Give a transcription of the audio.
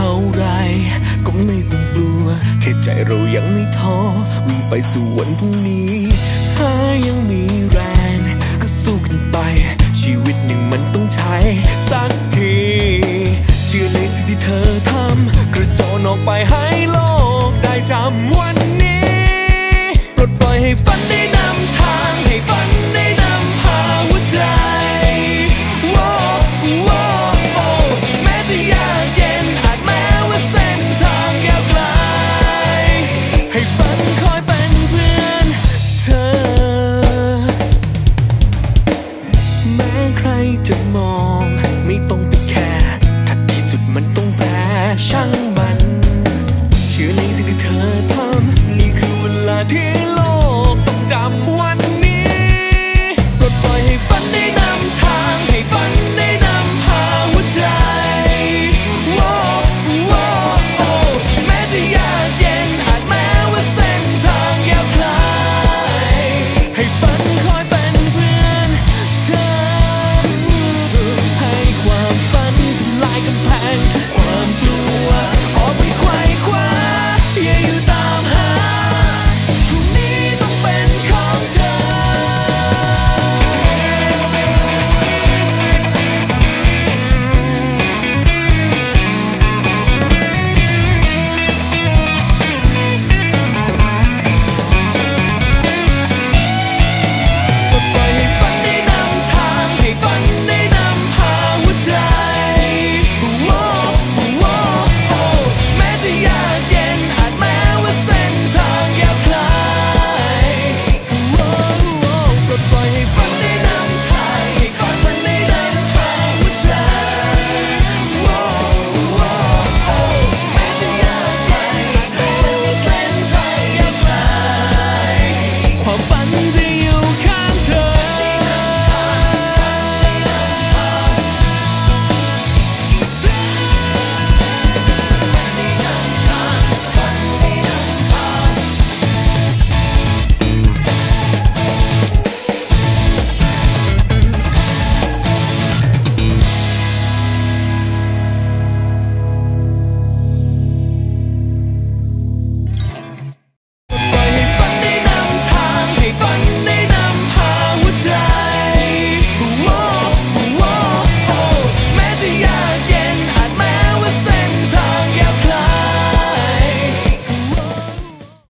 ท่าไร ก็ไม่ต้องกลัว แค่ใจเรายังไม่ท้อวิ่งไปสู่วันพรุ่งนี้ ถ้ายังมีแรง ก็สู้กันไป ชีวิตหนึ่งมันต้องใช้ สักที เชื่อในสิ่งที่เธอทำ กระโจนออกไปให้โลกได้จำ จะมอง ไม่ต้องไปแคร์ถ้าที่สุดมันต้องแพ้ช่างมัน